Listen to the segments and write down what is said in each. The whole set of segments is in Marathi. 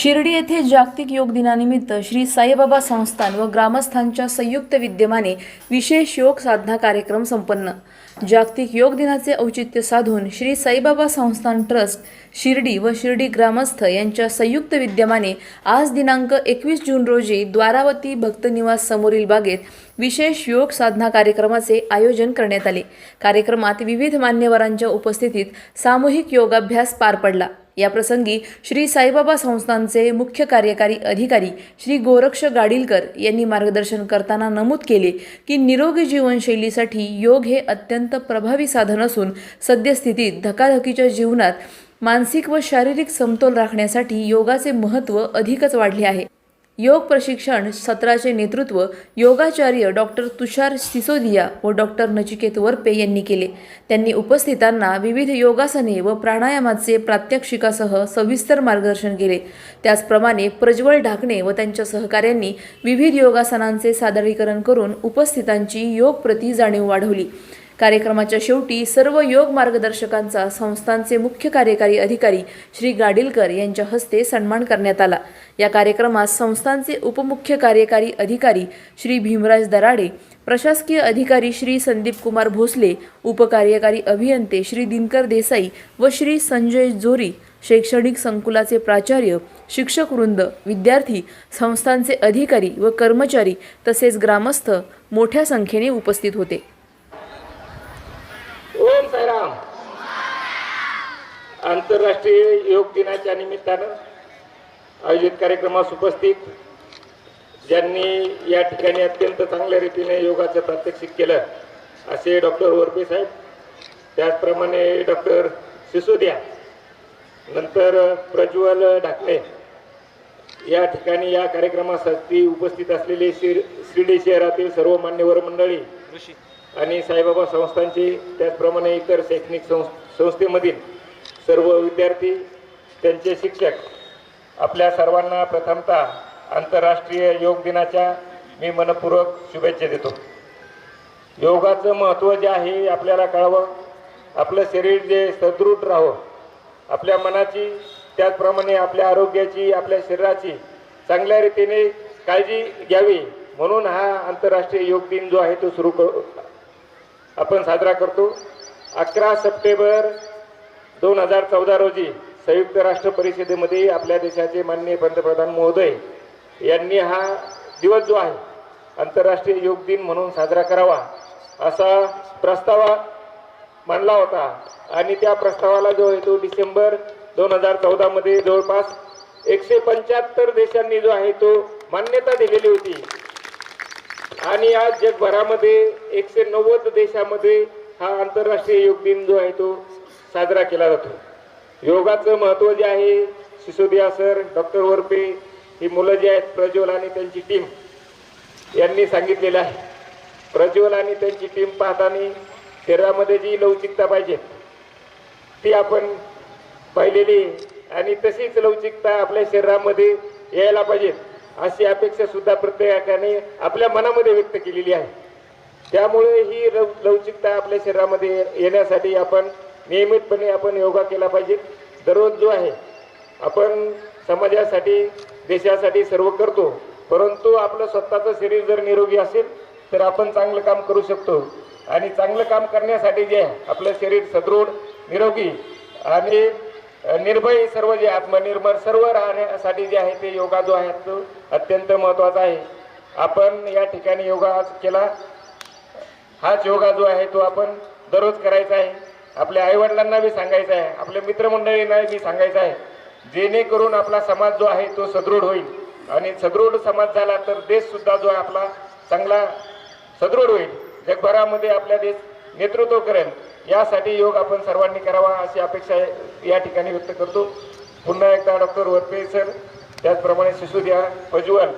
शिर्डी येथे जागतिक योग दिनानिमित्त श्री साईबाबा संस्थान व ग्रामस्थांच्या संयुक्त विद्यमाने विशेष योग साधना कार्यक्रम संपन्न. जागतिक योग दिनाचे औचित्य साधून श्री साईबाबा संस्थान ट्रस्ट शिर्डी व शिर्डी ग्रामस्थ यांच्या संयुक्त विद्यमाने आज दिनांक एकवीस जून रोजी द्वारावती भक्तनिवास समोरील बागेत विशेष योग साधना कार्यक्रमाचे आयोजन करण्यात आले. कार्यक्रमात विविध मान्यवरांच्या उपस्थितीत सामूहिक योगाभ्यास पार पडला. याप्रसंगी श्री साईबाबा संस्थांचे मुख्य कार्यकारी अधिकारी श्री गोरक्ष गाडीलकर यांनी मार्गदर्शन करताना नमूद केले की निरोगी जीवनशैलीसाठी योग हे अत्यंत प्रभावी साधन असून सद्यस्थितीत धकाधकीच्या जीवनात मानसिक व शारीरिक समतोल राखण्यासाठी योगाचे महत्त्व अधिकच वाढले आहे. योग प्रशिक्षण सत्राचे नेतृत्व योगाचार्य डॉक्टर तुषार सिसोदिया व डॉक्टर नचिकेत वरपे यांनी केले. त्यांनी उपस्थितांना विविध योगासने व प्राणायामाचे प्रात्यक्षिकासह सविस्तर मार्गदर्शन केले. त्याचप्रमाणे प्रज्वल ढाकणे व त्यांच्या सहकाऱ्यांनी विविध योगासनांचे सादरीकरण करून उपस्थितांची योगप्रती जाणीव वाढवली. कार्यक्रमाच्या शेवटी सर्व योग मार्गदर्शकांचा संस्थांचे मुख्य कार्यकारी अधिकारी श्री गाडीलकर यांच्या हस्ते सन्मान करण्यात आला. या कार्यक्रमात संस्थांचे उपमुख्य कार्यकारी अधिकारी श्री भीमराज दराडे प्रशासकीय अधिकारी श्री संदीप कुमार भोसले उपकार्यकारी अभियंते श्री दिनकर देसाई व श्री संजय जोरी शैक्षणिक संकुलाचे प्राचार्य शिक्षक वृंद विद्यार्थी संस्थांचे अधिकारी व कर्मचारी तसेच ग्रामस्थ मोठ्या संख्येने उपस्थित होते ओम साईराम आंतरराष्ट्रीय योग दिनाच्या निमित्तानं आयोजित कार्यक्रमास उपस्थित ज्यांनी या ठिकाणी अत्यंत चांगल्या रीतीने योगाचं प्रात्यक्षिक केलं असे डॉक्टर वरपे साहेब त्याचप्रमाणे डॉक्टर सिसोदिया नंतर प्रज्वल ढाकणे या ठिकाणी या कार्यक्रमासाठी उपस्थित असलेले शिर शिर्डी शहरातील सर्व मान्यवर मंडळी आणि साईबाबा संस्थांचे त्याचप्रमाणे इतर शैक्षणिक संस संस्थेमधील सर्व विद्यार्थी त्यांचे शिक्षक आपल्या सर्वांना प्रथमतः आंतरराष्ट्रीय योग दिनाच्या मी मनपूर्वक शुभेच्छा देतो. योगाचं महत्त्व जे आहे आपल्याला कळावं. आपलं शरीर जे सदृढ राहावं. आपल्या मनाची त्याचप्रमाणे आपल्या आरोग्याची आपल्या शरीराची चांगल्या रीतीने काळजी घ्यावी. म्हणून हा आंतरराष्ट्रीय योग दिन जो आहे तो सुरू करू आपण साजरा करतो. अकरा सप्टेंबर दोन हजार चौदा रोजी संयुक्त राष्ट्र परिषदेमध्ये आपल्या देशाचे माननीय पंतप्रधान महोदय यांनी हा दिवस जो आहे आंतरराष्ट्रीय योग दिन म्हणून साजरा करावा असा प्रस्ताव मांडला होता. आणि त्या प्रस्तावाला जो आहे तो डिसेंबर दोन हजार चौदामध्ये जवळपास एकशे पंच्याहत्तर देशांनी जो आहे तो मान्यता दिलेली होती. आणि आज जगभरामध्ये एकशे नव्वद देशामध्ये हा आंतरराष्ट्रीय योग दिन जो आहे तो साजरा केला जातो. योगाचं महत्त्व जे आहे सिसोदिया सर डॉक्टर वरपे ही मुलं जी आहेत प्रज्वल आणि त्यांची टीम यांनी सांगितलेलं आहे. प्रज्वल आणि त्यांची टीम पाहताना शरीरामध्ये जी लवचिकता पाहिजे ती आपण पाहिलेली आणि तशीच लवचिकता आपल्या शरीरामध्ये यायला पाहिजे अशी अपेक्षा सुद्धा प्रत्येकाने आपल्या मनामध्ये व्यक्त केलेली आहे. त्यामुळे ही लव लवचिकता आपल्या शरीरामध्ये येण्यासाठी आपण नियमितपणे आपण योगा केला पाहिजे. दररोज जो आहे आपण समाजासाठी देशासाठी सर्व करतो. परंतु आपलं स्वतःचं शरीर जर निरोगी असेल तर आपण चांगलं काम करू शकतो. आणि चांगलं काम करण्यासाठी जे आहे आपलं शरीर सदृढ निरोगी आणि निर्भय सर्व जे आत्मनिर्भर सर्व राहण्यासाठी जे आहे ते योगा जो आहे तो अत्यंत महत्त्वाचा आहे. आपण या ठिकाणी योगा केला. हाच योगा जो आहे तो आपण दररोज करायचा आहे. आपल्या आईवडिलांना बी सांगायचं आहे आपल्या मित्रमंडळींना बी सांगायचं आहे जेणेकरून आपला समाज जो आहे तो सदृढ होईल. आणि सदृढ समाज झाला तर देश सुद्धा जो आपला चांगला सदृढ होईल. जगभरामध्ये आपला देश नेतृत्व करेल. यासाठी योग आपण सर्वांनी करावा अशी अपेक्षा या ठिकाणी व्यक्त करतो. पुन्हा एकदा डॉक्टर वरपे सर त्याचप्रमाणे सिसोदिया प्रज्वल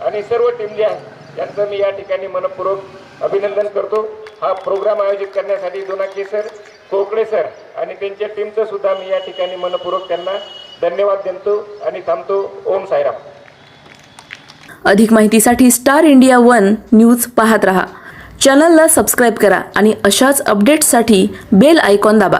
आणि सर्व टीम जे आहे यांचं मी या ठिकाणी मनपूर्वक अभिनंदन करतो. हा प्रोग्राम आयोजित करण्यासाठी दोनाके सर कोकडे सर आणि त्यांच्या टीमचं सुद्धा मी या ठिकाणी मनपूर्वक त्यांना धन्यवाद देतो आणि थांबतो. ओम साईराम. अधिक माहितीसाठी स्टार इंडिया वन न्यूज पाहत रहा. चॅनलला सबस्क्राईब करा आणि अशाच अपडेट्ससाठी बेल आयकॉन दाबा.